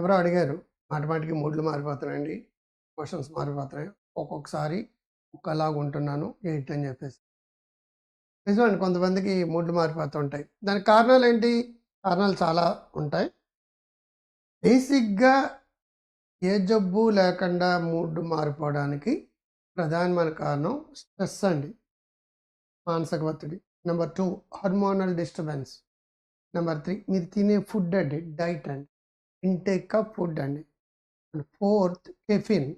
ఎవరో అడిగారు. మాటమాటికి మూడ్లు మారిపోతున్నాయండి. క్వశ్చన్స్ మారిపోతున్నాయి. ఒక్కొక్కసారి ఒకలాగా ఉంటున్నాను. ఏంటి? అని చెప్పేసి. నిజమండి. కొంతమందికి మూడ్లు మారిపోతుంటాయి దానికి కారణాలు ఏంటి? కారణాలు చాలా ఉంటాయి. బేసిక్గా ఏ జబ్బు లేకుండా మూడ్ మారిపోవడానికి ప్రధానమైన కారణం స్ట్రెస్ అండి. మానసిక ఒత్తిడి. Number two hormonal disturbance. Number three మీరు తినే ఫుడ్ అండి. డైట్ అండి. ఇంటేక్ ఆఫ్ ఫుడ్ అండి అండ్ ఫోర్త్ కెఫిన్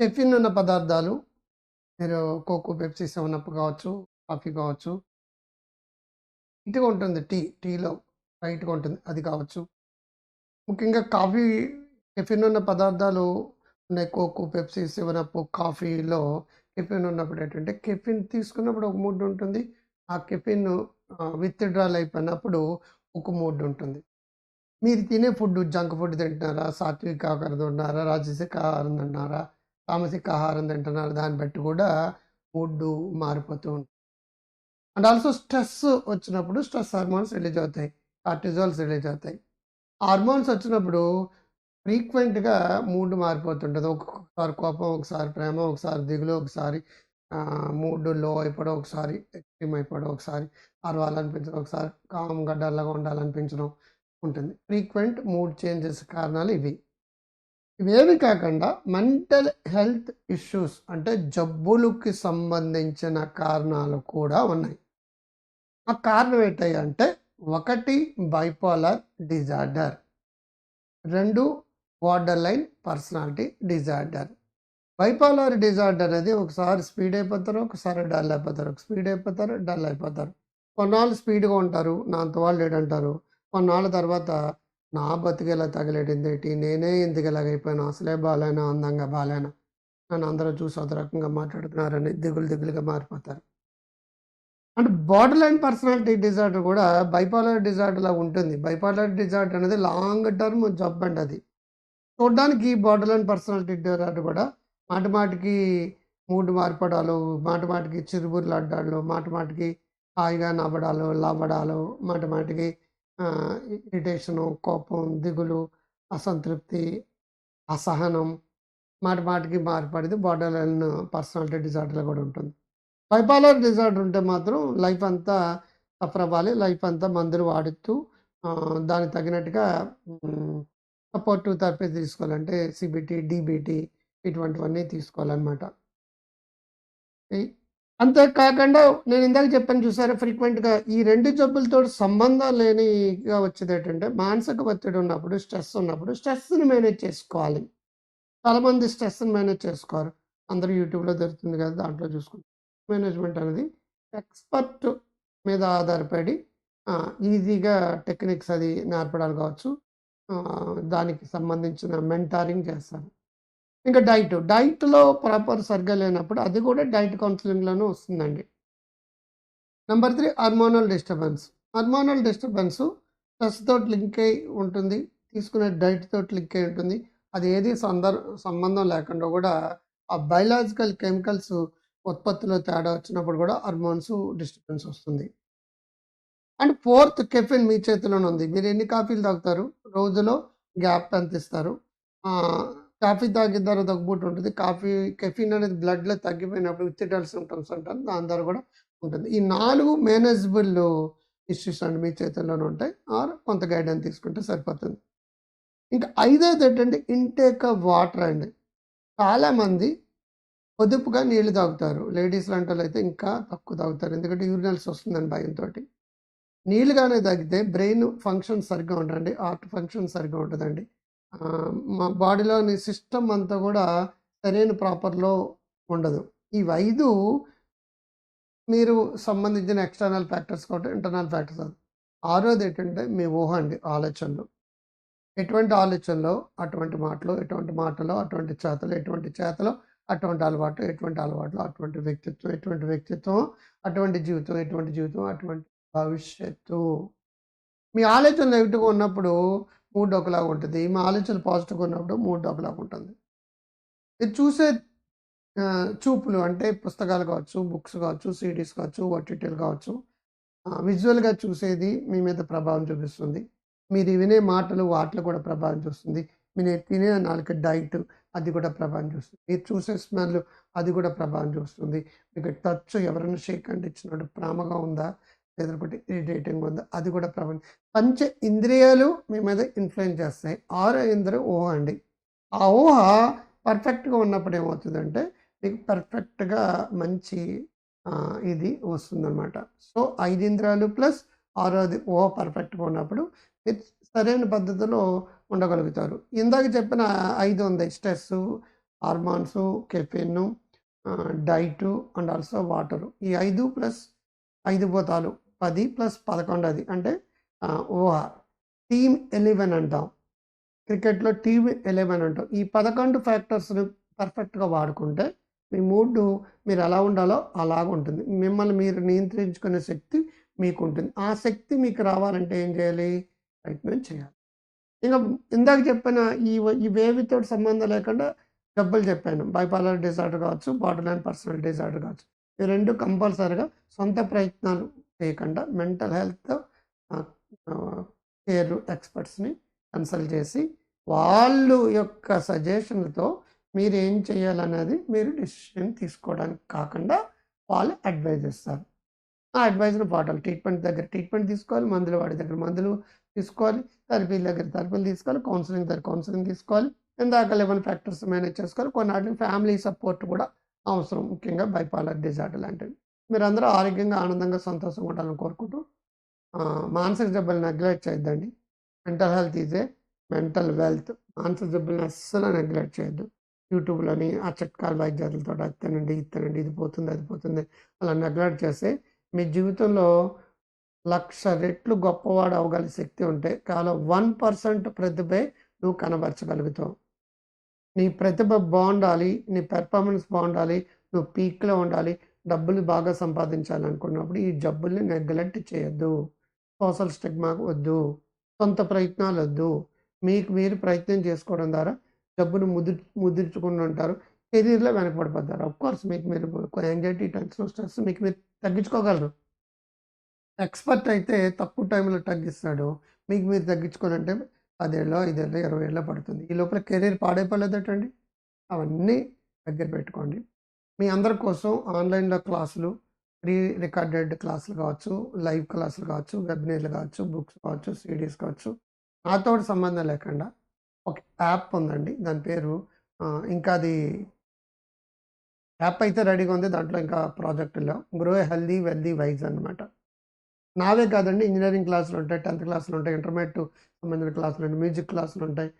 కెఫిన్ ఉన్న పదార్థాలు మీరు కోకో పెప్సీ సెవెన్ అప్ కావచ్చు కాఫీ కావచ్చు. ఇటుగా ఉంటుంది టీ టీలో లైట్గా ఉంటుంది అది కావచ్చు. ముఖ్యంగా కాఫీ కెఫిన్ ఉన్న పదార్థాలు ఉన్నాయి కోకో పెప్సీ సెవెన్ అప్ కాఫీలో కెఫిన్ ఉన్నప్పుడు ఏంటంటే కెఫిన్ తీసుకున్నప్పుడు ఒక మూడ్ ఉంటుంది. ఆ కెఫిన్ విత్డ్రాల్ అయిపోయినప్పుడు ఒక మూడ్ ఉంటుంది. మీరు తినే ఫుడ్ జంక్ ఫుడ్ తింటున్నారా? సాత్విక ఆహారం తింటున్నారా? రాజసిక ఆహారం తింటున్నారా? తామసిక ఆహారం తింటున్నారా? దాన్ని బట్టి కూడా మూడ్ మారిపోతూ ఉంటుంది అండ్ ఆల్సో స్ట్రెస్ వచ్చినప్పుడు స్ట్రెస్ హార్మోన్స్ రిలీజ్ అవుతాయి. కార్టిజాల్స్ రిలీజ్ అవుతాయి. హార్మోన్స్ వచ్చినప్పుడు ఫ్రీక్వెంట్గా మూడ్ మారిపోతుంటుంది. ఒక్కొక్కసారి కోపం ఒకసారి ప్రేమ ఒకసారి దిగులు ఒకసారి మూడ్లో అయిపోవడం ఒకసారి ఎక్స్ట్రీమ్ అయిపోవడం ఒకసారి అరవాలనిపించడం ఒకసారి కామ్ గడ్డల్లాగా ఉండాలనిపించడం ఉంటుంది. ఫ్రీక్వెంట్ మూడ్ చేంజెస్ కారణాలు ఇవి. ఇవేవి కాకుండా మెంటల్ హెల్త్ ఇష్యూస్ అంటే జబ్బులకి సంబంధించిన కారణాలు కూడా ఉన్నాయి. ఆ కారణం ఏంటాయి అంటే ఒకటి బైపోలర్ డిజార్డర్ రెండు borderline personality disorder bipolar disorder అనేది ఒకసారి స్పీడ్ అయిపోతారు ఒకసారి డల్ అయిపోతారు స్పీడ్ అయిపోతారు డల్ అయిపోతారు. కొన్నాళ్ళు స్పీడ్గా ఉంటారు నా అంత వాళ్ళు ఏంటంటారు? కొన్నాళ్ళ తర్వాత నా బతికేలా తగిలేటిందేటి నేనే ఇందుకు ఇలాగైపోయాను అసలే బాగాలేనా అందంగా బాగాలేనా నన్ను అందరూ చూసి ఒక రకంగా మాట్లాడుతున్నారని దిగులు దిగులుగా మారిపోతారు. అంటే బార్డర్ లైన్ పర్సనాలిటీ డిజార్డర్ కూడా బైపాలర్ డిజార్డర్లా లాగా ఉంటుంది. బైపాలర్ డిజార్డర్ అనేది లాంగ్ టర్మ్ జబ్బండి అది. చూడడానికి బార్డర్ లైన్ పర్సనాలిటీ డిజార్డర్ కూడా మాటి మాటికి మూడు మార్పడాలు మాటి మాటికి చిరుబుర్లు అడ్డాలు మాటి మాటికి హాయిగా నవ్వడాలు లవ్వడాలు మాటి మాటికి ఇరిటేషను కోపం దిగులు అసంతృప్తి అసహనం మాటి మాటికి మారిపడింది బార్డర్ లైన్ పర్సనాలిటీ డిజార్డర్లో కూడా ఉంటుంది. బైపాలర్ డిజార్డర్ ఉంటే మాత్రం లైఫ్ అంతా సఫర్ అవ్వాలి. లైఫ్ అంతా మందులు వాడుతూ దానికి తగినట్టుగా సపోర్టివ్ థెరపీ తీసుకోవాలంటే సిబిటి డిబిటి ఇటువంటివన్నీ తీసుకోవాలన్నమాట. అంతేకాకుండా నేను ఇందాక చెప్పాను చూసారా ఫ్రీక్వెంట్గా ఈ రెండు జబ్బులతో సంబంధం లేనిగా వచ్చేది ఏంటంటే మానసిక ఒత్తిడి ఉన్నప్పుడు స్ట్రెస్ ఉన్నప్పుడు స్ట్రెస్ని మేనేజ్ చేసుకోవాలి. చాలామంది స్ట్రెస్ని మేనేజ్ చేసుకోరు. అందరూ యూట్యూబ్లో దొరుకుతుంది కదా దాంట్లో చూసుకుంటారు మేనేజ్మెంట్ అనేది ఎక్స్పర్ట్ మీద ఆధారపడి ఈజీగా టెక్నిక్స్ అది నేర్పడాలు కావచ్చు. దానికి సంబంధించిన మెంటారింగ్ చేస్తాను ఇంకా డైట్ డైట్లో ప్రాపర్ సరిగ్గా లేనప్పుడు అది కూడా డైట్ కౌన్సిలింగ్లోనే వస్తుందండి. Number three hormonal disturbance. Hormonal disturbance stress తోటి లింక్ అయి ఉంటుంది తీసుకునే డైట్ తోటి లింక్ అయి ఉంటుంది. అది ఏది సందర్ సంబంధం లేకుండా కూడా ఆ బయలాజికల్ కెమికల్స్ ఉత్పత్తిలో తేడా వచ్చినప్పుడు కూడా హార్మోన్స్ డిస్టర్బెన్స్ వస్తుంది. అండ్ ఫోర్త్ కెఫిన్ మీ చేతిలోనే ఉంది. మీరు ఎన్ని కాఫీలు తాగుతారు? రోజులో గ్యాప్ ఎంత ఇస్తారు? కాఫీ తాగిన తర్వాత ఒక బూట్ ఉంటుంది. కాఫీ కెఫీన్ అనేది బ్లడ్లో తగ్గిపోయినప్పుడు విత్డ్రాల్ సిమ్టమ్స్ అంటారు. దాని ద్వారా కూడా ఉంటుంది. ఈ నాలుగు మేనేజబుల్ ఇష్యూస్ అండి మీ చేతుల్లోనే ఉంటాయి. ఆర్ కొంత గైడెన్స్ తీసుకుంటే సరిపోతుంది. ఇంకా ఐదోది ఏంటంటే ఇంటేక్ ఆఫ్ వాటర్ అండి. చాలామంది పొదుపుగా నీళ్ళు తాగుతారు. లేడీస్ లాంటి వాళ్ళు అయితే ఇంకా తక్కువ తాగుతారు. ఎందుకంటే యూరినల్స్ వస్తుందని భయంతో నీళ్ళుగానే తగ్గితే బ్రెయిన్ ఫంక్షన్ సరిగ్గా ఉండండి హార్ట్ ఫంక్షన్ సరిగ్గా ఉంటుందండి మా బాడీలోని సిస్టమ్ అంతా కూడా సరైన ప్రాపర్లో ఉండదు. ఈ ఐదు మీరు సంబంధించిన ఎక్స్టర్నల్ ఫ్యాక్టర్స్ కాబట్టి ఇంటర్నల్ ఫ్యాక్టర్స్ ఆరోది ఏంటంటే మీ ఊహ అండి ఆలోచనలు. ఎటువంటి ఆలోచనలో అటువంటి మాటలు ఎటువంటి మాటలో అటువంటి చేతలు ఎటువంటి చేతలో అటువంటి అలవాటు ఎటువంటి అలవాట్లు అటువంటి వ్యక్తిత్వం ఎటువంటి వ్యక్తిత్వం అటువంటి జీవితం ఎటువంటి జీవితం అటువంటి భవిష్యత్తు. మీ ఆలోచనలు ఎవిటిగా ఉన్నప్పుడు మూడ్ ఒకలాగా ఉంటుంది. మా ఆలోచనలు పాజిటివ్గా ఉన్నప్పుడు మూడ్ ఒకలాగా ఉంటుంది. ఇది చూసే చూపులు అంటే పుస్తకాలు కావచ్చు బుక్స్ కావచ్చు సిడీస్ కావచ్చు వర్టిటీలు కావచ్చు విజువల్గా చూసేది మీ మీద ప్రభావం చూపిస్తుంది. మీరు వినే మాటలు వాటిలో కూడా ప్రభావం చూస్తుంది. మీరు తినే నాలుగు డైట్ అది కూడా ప్రభావం చూస్తుంది. మీరు చూసే స్మెల్ అది కూడా ప్రభావం చూస్తుంది. మీకు టచ్ ఎవరైనా షేక్ అంటే ఇచ్చినట్టు ప్రేమగా ఉందా? లేదంటే ఇరిటేటింగ్ ఉందో అది కూడా ప్రభావం పంచ ఇంద్రియాలు మీ మీద ఇన్ఫ్లుయెన్స్ చేస్తాయి. ఆరో ఇంద్రియం ఊహ అండి. ఆ ఊహ పర్ఫెక్ట్గా ఉన్నప్పుడు ఏమవుతుందంటే మీకు పర్ఫెక్ట్గా మంచి ఇది వస్తుందన్నమాట. సో ఐదు ఇంద్రియాలు ప్లస్ ఆరోది ఊహ పర్ఫెక్ట్గా ఉన్నప్పుడు మీరు సరైన పద్ధతిలో ఉండగలుగుతారు. ఇందాక చెప్పిన ఐదు ఉంది. Stress hormones caffeine diet and also water. ఈ ఐదు ప్లస్ ఐదు భూతాలు పది ప్లస్ పదకొండు అది. అంటే ఓఆర్ టీమ్ ఎలెవెన్ అంటాం. క్రికెట్లో టీమ్ ఎలెవెన్ అంటాం. ఈ పదకొండు ఫ్యాక్టర్స్ని పర్ఫెక్ట్గా వాడుకుంటే మీ మూడ్ మీరు ఎలా ఉండాలో అలాగ ఉంటుంది. మిమ్మల్ని మీరు నియంత్రించుకునే శక్తి మీకు ఉంటుంది ఆ శక్తి మీకు రావాలంటే ఏం చేయాలి? ప్రయత్నం చేయాలి. ఇంకా ఇందాక చెప్పిన ఈ ఈ వేవితో సంబంధం లేకుండా జబ్బులు చెప్పాను. బైపాలర్ డిజార్డర్ కావచ్చు బార్డర్ లైన్ పర్సనల్ డిజార్డర్ కావచ్చు. ఈ రెండు కంపల్సరీగా సొంత ప్రయత్నాలు చేయకుండా మెంటల్ హెల్త్ కేర్ ఎక్స్పర్ట్స్ని కన్సల్ట్ చేసి వాళ్ళు యొక్క సజెషన్లతో మీరు ఏం చేయాలనేది మీరు డిసిషన్ తీసుకోవడానికి కాకుండా వాళ్ళు అడ్వైజ్ ఇస్తారు ఆ అడ్వైజ్ను పాటాలి ట్రీట్మెంట్ దగ్గర ట్రీట్మెంట్ తీసుకోవాలి మందులు వాడి దగ్గర మందులు తీసుకోవాలి థెరపీ దగ్గర థెరపీలు తీసుకోవాలి కౌన్సిలింగ్ దగ్గర కౌన్సిలింగ్ తీసుకోవాలి ఇందాక లెవెన్ ఫ్యాక్టర్స్ మేనేజ్ చేసుకోవాలి కొన్నాటికి ఫ్యామిలీ సపోర్ట్ కూడా అవసరం ముఖ్యంగా బైపాలర్ డిజార్డర్ లాంటివి. మీరు అందరూ ఆరోగ్యంగా ఆనందంగా సంతోషంగా ఉండాలని కోరుకుంటూ మానసిక జబ్బులు నెగ్లెక్ట్ చేయొద్దండి. Mental health is a mental wealth మానసిక జబ్బులను అస్సలు నెగ్లెక్ట్ చేయొద్దు. యూట్యూబ్లోని ఆ చిట్కాల వైద్యాలతో అది తినండి ఇది తినండి ఇది పోతుంది అది పోతుంది అలా నెగ్లెక్ట్ చేస్తే మీ జీవితంలో లక్ష రెట్లు గొప్పవాడు అవగల శక్తి ఉంటే కేవలం వన్ పర్సెంట్ ప్రతిభే నువ్వు కనబరచగలుగుతావు. నీ ప్రతిభ బాగుండాలి నీ పెర్ఫార్మెన్స్ బాగుండాలి నువ్వు పీక్లో ఉండాలి డబ్బులు బాగా సంపాదించాలనుకున్నప్పుడు ఈ జబ్బుల్ని నెగ్లెక్ట్ చేయొద్దు. సోషల్ స్టిగ్మా వద్దు. సొంత ప్రయత్నాలు వద్దు మీకు మీరు ప్రయత్నం చేసుకోవడం ద్వారా జబ్బును ముదిర్ ముదిర్చుకుని ఉంటారు కెరీర్లో వెనకబడిపోతారు. కోర్స్ మీకు మీరు యాంగ్జైటీ టెన్షన్ స్ట్రెస్ మీకు మీరు తగ్గించుకోగలరు. ఎక్స్పర్ట్ అయితే తక్కువ టైంలో తగ్గిస్తాడు. మీకు మీరు తగ్గించుకోనంటే పదేళ్ళో ఐదేళ్ళలో ఇరవై ఏళ్ళలో పడుతుంది. ఈ లోపల కెరీర్ పాడైపోలేదటండి? అవన్నీ దగ్గర పెట్టుకోండి. మీ అందరి కోసం ఆన్లైన్లో క్లాసులు ప్రీ రికార్డెడ్ క్లాసులు కావచ్చు లైవ్ క్లాసులు కావచ్చు వెబినార్లు కావచ్చు బుక్స్ కావచ్చు సిడీస్ కావచ్చు నాతో సంబంధం లేకుండా ఒక యాప్ ఉందండి. దాని పేరు ఇంకా అది యాప్ అయితే రెడీగా ఉంది. దాంట్లో ఇంకా ప్రాజెక్టులో గ్రో హెల్దీ వెల్దీ వైజ్ అన్నమాట. నావే కాదండి. ఇంజనీరింగ్ క్లాసులు ఉంటాయి టెన్త్ క్లాసులు ఉంటాయి ఇంటర్మీడియట్ సంబంధించిన క్లాసులు ఉంటాయి మ్యూజిక్ క్లాసులు ఉంటాయి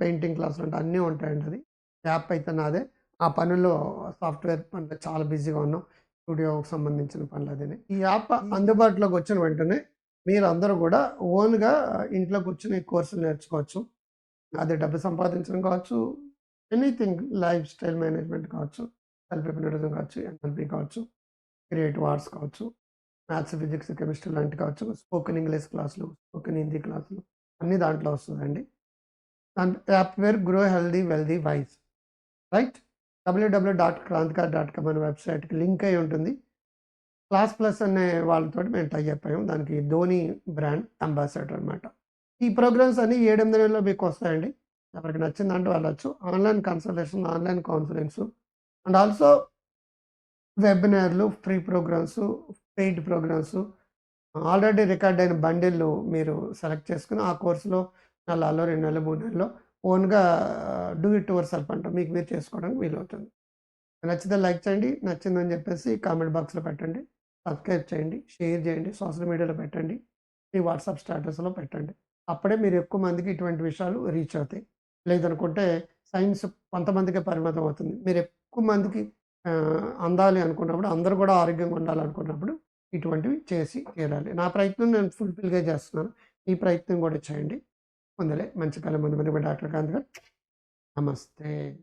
పెయింటింగ్ క్లాసులు ఉంటాయి అన్నీ ఉంటాయండి అది. యాప్ అయితే నాదే. ఆ పనుల్లో సాఫ్ట్వేర్ పనులు చాలా బిజీగా ఉన్నాం. స్టూడియోకి సంబంధించిన పనులు అదే ఈ యాప్ అందుబాటులోకి వచ్చిన వెంటనే మీరు అందరూ కూడా ఓన్గా ఇంట్లో కూర్చొని కోర్సులు నేర్చుకోవచ్చు. అది డబ్బు సంపాదించడం కావచ్చు ఎనీథింగ్ లైఫ్ స్టైల్ మేనేజ్మెంట్ కావచ్చు సెల్ఫ్ హిప్నటిజం కావచ్చు ఎన్ఎల్పి కావచ్చు క్రియేటివ్ ఆర్ట్స్ కావచ్చు మ్యాథ్స్ ఫిజిక్స్ కెమిస్ట్రీ లాంటి కావచ్చు స్పోకెన్ ఇంగ్లీష్ క్లాసులు స్పోకెన్ హిందీ క్లాసులు అన్ని దాంట్లో వస్తుందండి. దాని యాప్ పేరు grow healthy wealthy wise. Right? WW dot Kranthikar dot com అనే వెబ్సైట్కి లింక్ అయి ఉంటుంది. క్లాస్ ప్లస్ అనే వాళ్ళతో మేము టై అయిపోయాం. దానికి ధోని బ్రాండ్ అంబాసిడర్ అనమాట ఈ ప్రోగ్రామ్స్ అన్నీ ఏడెనిమిది నెలల్లో మీకు వస్తాయండి. ఎవరికి నచ్చిందంటే వెళ్ళచ్చు. Online consultation online conference and also వెబినార్లు free programs paid programs. Already record అయిన బండిల్లు మీరు సెలెక్ట్ చేసుకుని ఆ కోర్సులో నెలలో రెండు నెలలు మూడు నెలల్లో ఓన్గా డూ ఇట్ టువర్ సెల్ఫ్ అంటాం మీకు మీరు చేసుకోవడానికి వీలవుతుంది. నచ్చితే లైక్ చేయండి నచ్చిందని చెప్పేసి కామెంట్ బాక్స్లో పెట్టండి. సబ్స్క్రైబ్ చేయండి షేర్ చేయండి సోషల్ మీడియాలో పెట్టండి మీ వాట్సాప్ స్టేటస్లో పెట్టండి. అప్పుడే మీరు ఎక్కువ మందికి ఇటువంటి విషయాలు రీచ్ అవుతాయి. లేదనుకుంటే సైన్స్ కొంతమందికే పరిమితం అవుతుంది. మీరు ఎక్కువ మందికి అందాలి అనుకున్నప్పుడు అందరూ కూడా ఆరోగ్యంగా ఉండాలనుకున్నప్పుడు ఇటువంటివి చేసి తీరాలి. నా ప్రయత్నం నేను ఫుల్ఫిల్గా చేస్తున్నాను. ఈ ప్రయత్నం కూడా చేయండి. ముందలే మంచి కాలం ముందు డాక్టర్ కాంత్ గారు. నమస్తే.